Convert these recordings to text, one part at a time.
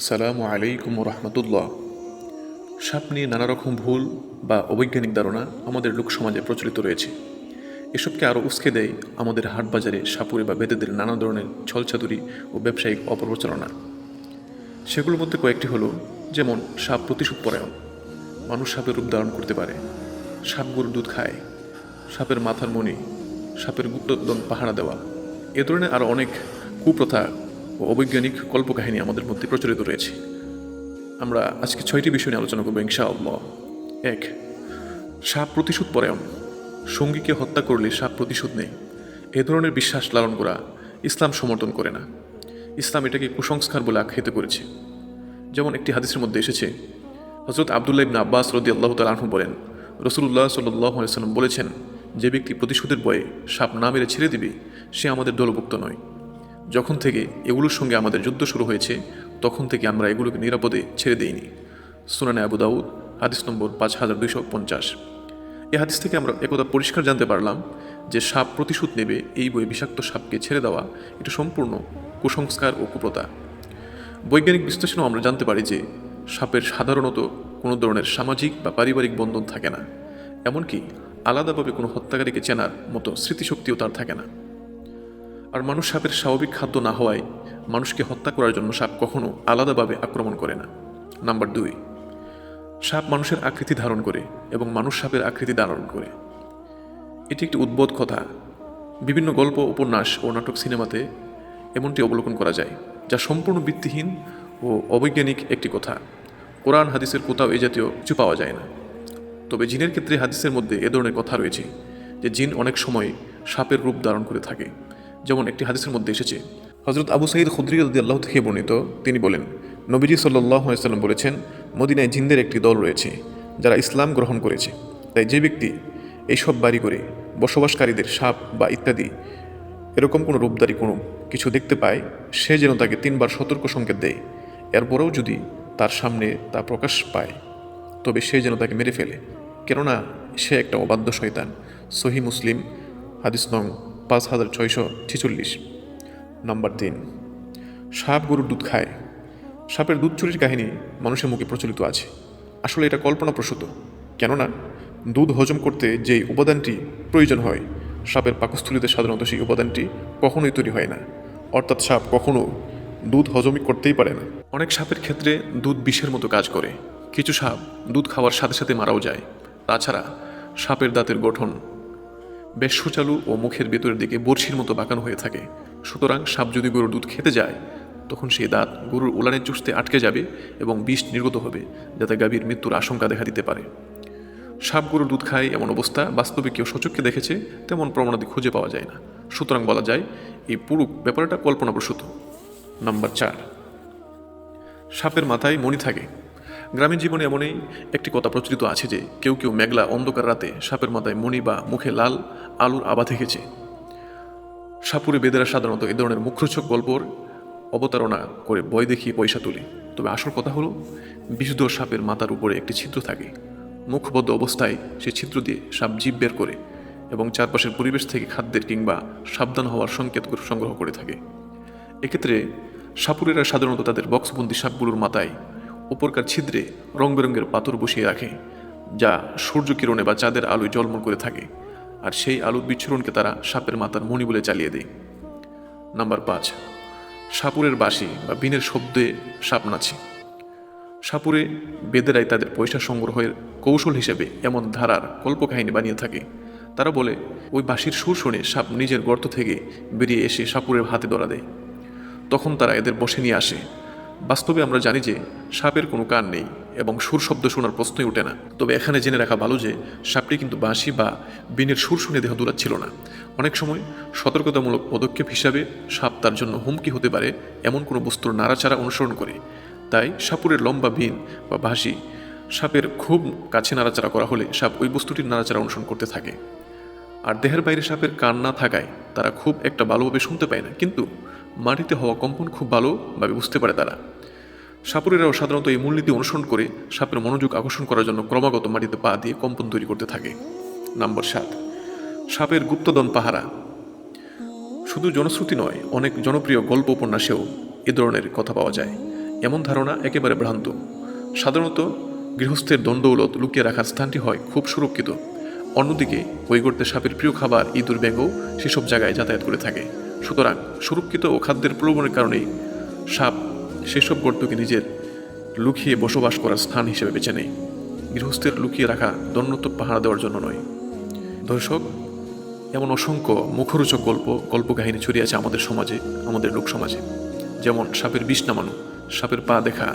সালামু আলাইকুম রহমতুল্লাহ সাপ নিয়ে নানা রকম ভুল বা অবৈজ্ঞানিক ধারণা আমাদের লোক সমাজে প্রচলিত রয়েছে। এসবকে আরও উস্কে দেয় আমাদের হাট বাজারে সাপুরে বা বেদেদের নানা ধরনের ছলচাতুরি ও ব্যবসায়িক অপপ্রচারণা। সেগুলোর মধ্যে কয়েকটি হলো, যেমন সাপ প্রতিশোধ পরায়ণ। মানুষ সাপের রূপ ধারণ করতে পারে। সাপ গরুর দুধ খায়। সাপের মাথার মণি, সাপের গুপ্তদন পাহারা দেওয়া। এ ধরনের আরও অনেক কুপ্রথা ও অবৈজ্ঞানিক কল্পকাহিনী আমাদের মধ্যে প্রচলিত রয়েছে। আমরা আজকে ছয়টি বিষয় নিয়ে আলোচনা করব ইনশাআল্লাহ। এক, সাপ প্রতিশোধ পরায়ণ। সঙ্গীকে হত্যা করলে সাপ প্রতিশোধ নেই এ ধরনের বিশ্বাস লালন করা ইসলাম সমর্থন করে না। ইসলাম এটাকে কুসংস্কার বলে আখ্যায়িত করেছে। যেমন একটি হাদিসের মধ্যে এসেছে হজরত আবদুল্লাহ ইবনা আব্বাস রদি আল্লাহ তালাহু বলেন রসুল্লাহ সাল্লাহ সাল্লাম বলেছেন, যে ব্যক্তি প্রতিশোধের বয়ে সাপ না মেরে ছেড়ে দিবে, সে আমাদের দলভুক্ত নয়। যখন থেকে এগুলোর সঙ্গে আমাদের যুদ্ধ শুরু হয়েছে, তখন থেকে আমরা এগুলোকে নিরাপদে ছেড়ে দেইনি। সুনানে আবু দাউদ, হাদিস নম্বর পাঁচ হাজার দুইশো পঞ্চাশ। এই হাদিস থেকে আমরা একথা পরিষ্কার জানতে পারলাম যে সাপ প্রতিশোধ নেবে এই বই বিষাক্ত সাপকে ছেড়ে দেওয়া এটা সম্পূর্ণ কুসংস্কার ও কুপ্রতা বৈজ্ঞানিক বিশ্লেষণও আমরা জানতে পারি যে সাপের সাধারণত কোনো ধরনের সামাজিক বা পারিবারিক বন্ধন থাকে না, এমনকি আলাদাভাবে কোনো হত্যাকারীকে চেনার মতো স্মৃতিশক্তিও তার থাকে না। আর মানুষ সাপের স্বাভাবিক খাদ্য না হওয়ায় মানুষকে হত্যা করার জন্য সাপ কখনো আলাদাভাবে আক্রমণ করে না। নাম্বার দুই, সাপ মানুষের আকৃতি ধারণ করে এবং মানুষ সাপের আকৃতি ধারণ করে। এটি একটি উদ্বোধ কথা। বিভিন্ন গল্প, উপন্যাস ও নাটক সিনেমাতে এমনটি অবলোকন করা যায়, যা সম্পূর্ণ ভিত্তিহীন ও অবৈজ্ঞানিক একটি কথা। কোরআন, হাদিসের কোথাও এ জাতীয় কিছু পাওয়া যায় না। তবে জিনের ক্ষেত্রে হাদিসের মধ্যে এ ধরনের কথা রয়েছে যে জিন অনেক সময় সাপের রূপ ধারণ করে থাকে। যেমন একটি হাদিসের মধ্যে এসেছে। হজরত আবু সাইদ খুদ্রি আল্লাহ থেকে বর্ণিত, তিনি বলেন, নবীজি সাল্লাহ সাল্লাম বলেছেন, মদিনায় জিন্দের একটি দল রয়েছে, যারা ইসলাম গ্রহণ করেছে। তাই যে ব্যক্তি এইসব বাড়ি করে বসবাসকারীদের সাপ বা ইত্যাদি এরকম কোনো রূপদারি কোনো কিছু দেখতে পায়, সে যেন তাকে তিনবার সতর্ক সংকেত দেয়। এরপরেও যদি তার সামনে তা প্রকাশ পায়, তবে সে যেন তাকে মেরে ফেলে। কেননা সে একটা অবাধ্য শয়তান। সহি মুসলিম, হাদিস নং পাঁচ হাজার ছয়শো ছেচল্লিশ। নম্বর তিন, সাপ গরুর দুধ খায়। সাপের দুধ চুরির কাহিনী মানুষের মুখে প্রচলিত আছে। আসলে এটা কল্পনাপ্রসূত। কেননা, দুধ হজম করতে যেই উপাদানটি প্রয়োজন হয়, সাপের পাকস্থলীতে সাধারণত সেই উপাদানটি কখনোই তৈরি হয় না। অর্থাৎ সাপ কখনো দুধ হজমই করতেই পারে না। অনেক সাপের ক্ষেত্রে দুধ বিষের মতো কাজ করে। কিছু সাপ দুধ খাওয়ার সাথে সাথে মারাও যায়। তাছাড়া, সাপের দাঁতের গঠন বেশ সুচালু ও মুখের ভেতরের দিকে বড়শির মতো বাঁকানো হয়ে থাকে। সুতরাং সাপ যদি গরুর দুধ খেতে যায়, তখন সেই দাঁত গরুর উলানের চুষতে আটকে যাবে এবং বিষ নির্গত হবে, যাতে গাভীর মৃত্যুর আশঙ্কা দেখা দিতে পারে। সাপ গরুর দুধ খায় এমন অবস্থা বাস্তবে কেউ সচক্ষে দেখেছে, তেমন প্রমাণাদি খুঁজে পাওয়া যায় না। সুতরাং বলা যায়, এই পুরো ব্যাপারটা কল্পনাপ্রসূত। নাম্বার চার। সাপের মাথায় মণি থাকে। গ্রামীণ জীবনে এমনই একটি কথা প্রচলিত আছে যে কেউ কেউ মেঘলা অন্ধকার রাতে সাপের মাথায় মণি বা মুখে লাল আলুর আভা দেখেছে। সাপুরে বেদেরা সাধারণত এ ধরনের মুখ্যচক গল্পর অবতারণা করে বই দেখিয়ে পয়সা তুলে। তবে আসল কথা হলো, বিশুদ্ধ সাপের মাথার উপরে একটি ছিদ্র থাকে। মুখবদ্ধ অবস্থায় সেই ছিদ্র দিয়ে সাপ জীব বের করে এবং চারপাশের পরিবেশ থেকে খাদ্যের কিংবা সাবধান হওয়ার সংকেত সংগ্রহ করে থাকে। এক্ষেত্রে সাপুরেরা সাধারণত তাদের বক্সবন্দি সাপগুলোর মাথায় উপরকার ছিদ্রে রং বেরঙের পাথর বসিয়ে রাখে, যা সূর্য কিরণে বা চাঁদের আলোয় জলমল করে থাকে, আর সেই আলোর বিচ্ছুরণকে তারা সাপের মাথার মণি বলে চালিয়ে দেয়। নাম্বার পাঁচ, সাপুরের বাঁশি বা বিনের শব্দে সাপ নাচে। সাপুরে বেদেরাই তাদের পয়সা সংগ্রহের কৌশল হিসেবে এমন ধারার কল্পকাহিনী বানিয়ে থাকে। তারা বলে, ওই বাঁশির সুর শুনে সাপ নিজের গর্ত থেকে বেরিয়ে এসে সাপুরের হাতে ধরা দেয়। তখন তারা এদের বসে নিয়ে আসে বাস্তবে আমরা জানি যে সাপের কোনো কান নেই এবং সুর শব্দ শোনার প্রশ্নই ওঠে না। তবে এখানে জেনে রাখা ভালো যে সাপটি কিন্তু বাঁশি বা বিনের সুর শুনে দেহ দূরাচ্ছিল না। অনেক সময় সতর্কতামূলক পদক্ষেপ হিসাবে সাপ তার জন্য হুমকি হতে পারে এমন কোনো বস্তুর নাড়াচাড়া অনুসরণ করে। তাই সাপুরের লম্বা বিন বা বাঁশি সাপের খুব কাছে নাড়াচাড়া করা হলে সাপ ওই বস্তুটির নাড়াচাড়া অনুসরণ করতে থাকে। আর দেহের বাইরে সাপের কান না থাকায় তারা খুব একটা ভালোভাবে শুনতে পায় না। কিন্তু মাটিতে হওয়া কম্পন খুব ভালোভাবে বুঝতে পারে তারা। সাপুরেরাও সাধারণত এই মূলনীতি অনুসরণ করে সাপের মনোযোগ আকর্ষণ করার জন্য ক্রমাগত মাটিতে পা দিয়ে কম্পন তৈরি করতে থাকে। নাম্বার সাত, সাপের গুপ্তদন পাহারা। শুধু জনশ্রুতি নয়, অনেক জনপ্রিয় গল্প উপন্যাসেও এ ধরনের কথা পাওয়া যায়। এমন ধারণা একেবারে ভ্রান্ত। সাধারণত গৃহস্থের দণ্ডৌলত লুকিয়ে রাখার স্থানটি হয় খুব সুরক্ষিত। অন্যদিকে গর্তে সাপের প্রিয় খাবার ইঁদুর ব্যাঙও সেসব জায়গায় যাতায়াত করে থাকে। সুতরাং সুরক্ষিত ও খাদ্যের প্রলোভনের কারণেই সাপ সেসব গর্তকে নিজের লুকিয়ে বসবাস করার স্থান হিসেবে বেছে নেয়। গৃহস্থের লুকিয়ে রাখা দণ্ডত্ব পাহারা দেওয়ার জন্য নয়। দর্শক, এমন অসংখ্য মুখরোচক গল্প, গল্পকাহিনী ছড়িয়ে আছে আমাদের সমাজে, আমাদের লোক সমাজে যেমন সাপের বিষ নামানো, সাপের পা দেখা,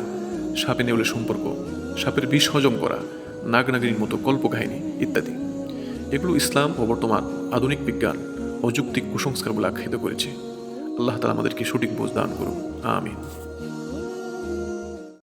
সাপে নেউলে সম্পর্ক, সাপের বিষ হজম করা, নাগনাগিনীর মতো কল্পকাহিনী ইত্যাদি। এগুলো ইসলাম ও বর্তমান আধুনিক বিজ্ঞান অযৌক্তিক কুসংস্কার বলে আখ্যায়িত করেছে। আল্লাহ তালা আমাদেরকে সঠিক বোঝ দান করুন। আমিন।